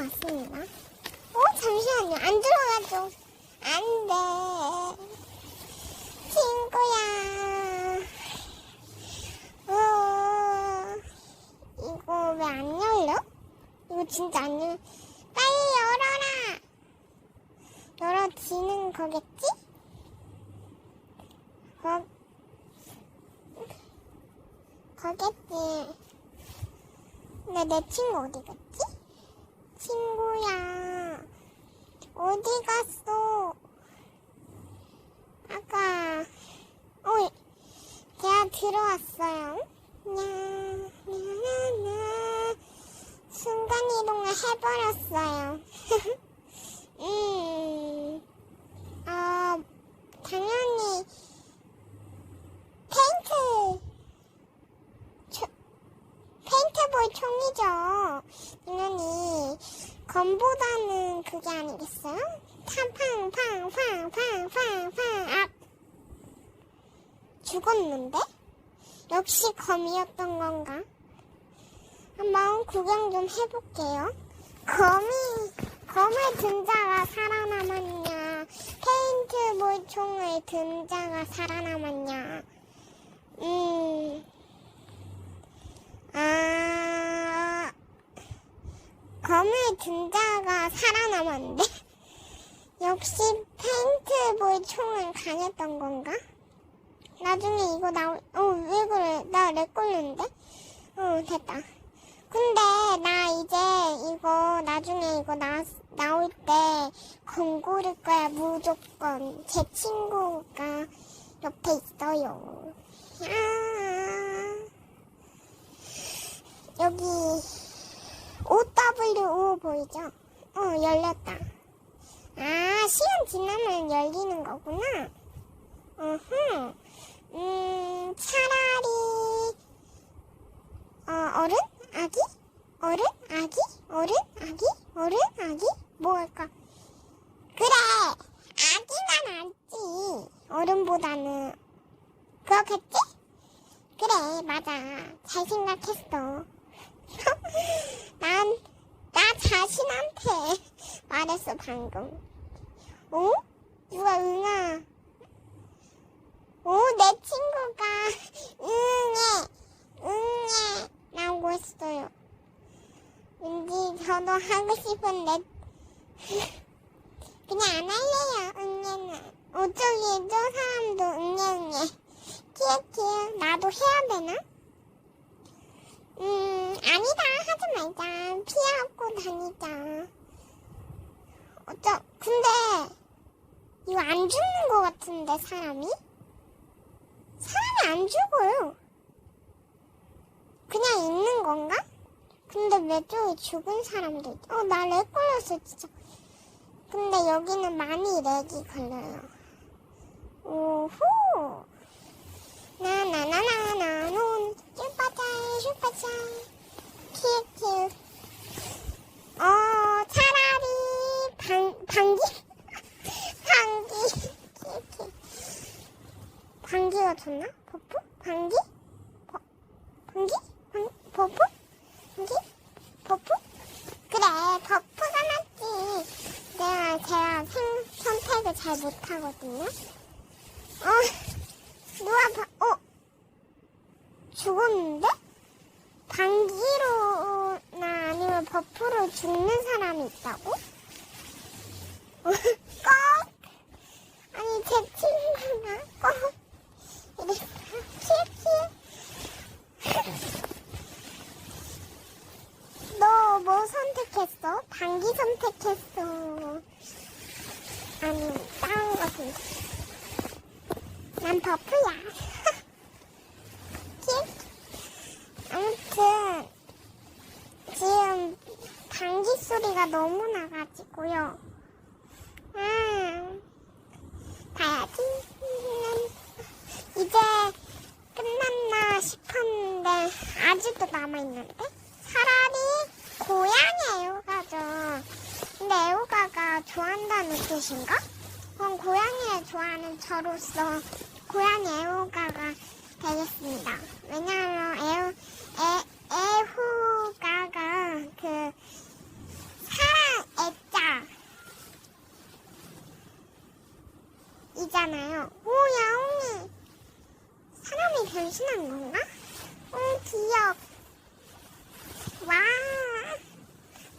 왔습니다. 어, 잠시만요. 안 들어가죠. 안 돼. 친구야. 어, 이거 왜 안 열려? 이거 진짜 안 열려. 빨리 열어라! 열어지는 거겠지? 거, 거겠지. 근데 내 친구 어디 갔지? 친구야, 어디 갔어? 아까, 어, 걔가 들어왔어요. 냐, 냐, 냐, 냐. 순간이동을 해버렸어요. 음, 어, 당연히, 페인트, 초, 페인트볼 총이죠. 당연히, 검보다는 그게 아니겠어요? 팡팡팡팡팡팡팡, 아! 죽었는데? 역시 검이었던 건가? 한번 구경 좀 해볼게요. 검이, 검을 든 자가 살아남았냐, 페인트볼 총을 든 자가 살아남았냐, 음, 아, 검을 든 자가 살아남았는데? 역시 페인트볼 총은 강했던 건가? 나중에 이거 나올, 어, 왜 그래? 나 렉 걸렸는데? 어, 됐다. 근데, 나 이제 이거, 나중에 이거 나, 나올 때, 검 고를 거야, 무조건. 제 친구가 옆에 있어요. 아, 여기, OWO 보이죠? 어, 열렸다. 아, 시간 지나면 열리는 거구나. 어흠. 음, 차라리, 어, 어른? 아기? 어른? 아기? 어른? 아기? 어른? 아기? 뭐 할까? 그래! 아기가 낫지. 어른보다는. 그렇겠지? 그래, 맞아. 잘 생각했어. 난, 나 자신한테 말했어, 방금. 어? 누가 응아. 오, 내 친구가 응애, 응애 라고 했어요. 왠지 저도 하고 싶은데 그냥 안 할래요, 응애는. 어쩌기 저 사람도 응애, 응애. 키읔키읔, 나도 해야 되나? 음, 아니다, 하지 말자. 피하고 다니자. 어쩌, 근데, 이거 안 죽는 것 같은데, 사람이? 사람이 안 죽어요. 그냥 있는 건가? 근데 왜 저기 죽은 사람도 있 어, 나 렉 걸렸어, 진짜. 근데 여기는 많이 렉이 걸려요. 오호! 나나나나나논 키읔키읔 어 차라리 방 방귀 방귀 키읔키읔 방귀가 좋나? 버프? 방귀? 버, 방귀? 방, 버프? 방귀? 버프? 그래 버프가 낫지 내가 제가 생, 선택을 잘 못하거든요 어 누가 바, 어? 죽었는데? 방귀로나 버프로 죽는 사람이 있다고? 꼭? 아니 제 친구가 꼭 이랬어 키읔키읔 너뭐 선택했어? 방귀 선택했어 아니 다른 거 선택 난 버프야. 키? 아무튼 지금 방귀 소리가 너무 나가지고요. 음, 봐야지. 음, 이제 끝났나 싶었는데 아직도 남아있는데? 차라리 고양이 애호가죠. 근데 애호가가 좋아한다는 뜻인가? 그럼 고양이를 좋아하는 저로서 고양이 애호가가 되겠습니다. 왜냐하면 애호, 애, 애호가가 그 있잖아요. 오, 야옹이. 사람이 변신한 건가? 오, 귀엽. 와.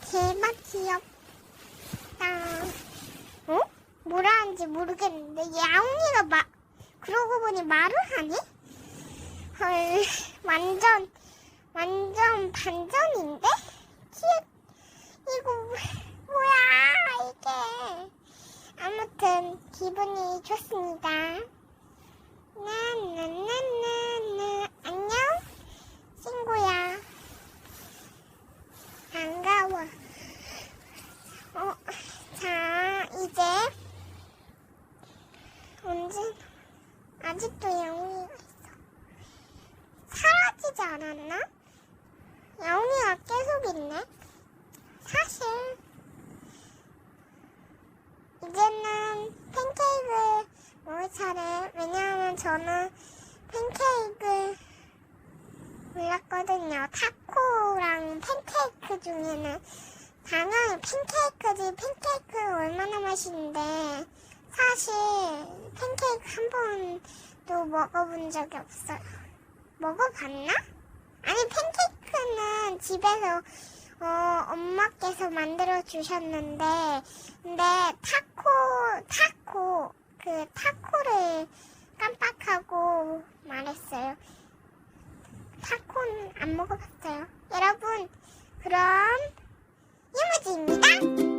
대박 귀엽다. 어? 뭐라 하는지 모르겠는데, 야옹이가 마, 그러고 보니 말을 하네? 헐, 완전, 완전 반전인데? 귀엽, 이거, 뭐야, 이게. 아무튼, 기분이 좋습니다. 나나나나나, 안녕? 친구야. 반가워. 어, 자, 이제, 언제, 아직도 영웅이가 있어. 사라지지 않았나? 영웅이가 계속 있네. 사실, 이제는 팬케이크 먹을 차례. 왜냐하면 저는 팬케이크 몰랐거든요. 타코랑 팬케이크 중에는 당연히 팬케이크지. 팬케이크 얼마나 맛있는데. 사실 팬케이크 한 번도 먹어본 적이 없어요. 먹어봤나? 아니 팬케이크는 집에서 어, 엄마께서 만들어 주셨는데 근데 타코 타코 그 타코를 깜빡하고 말했어요. 타코는 안 먹어봤어요. 여러분 그럼 이무지입니다.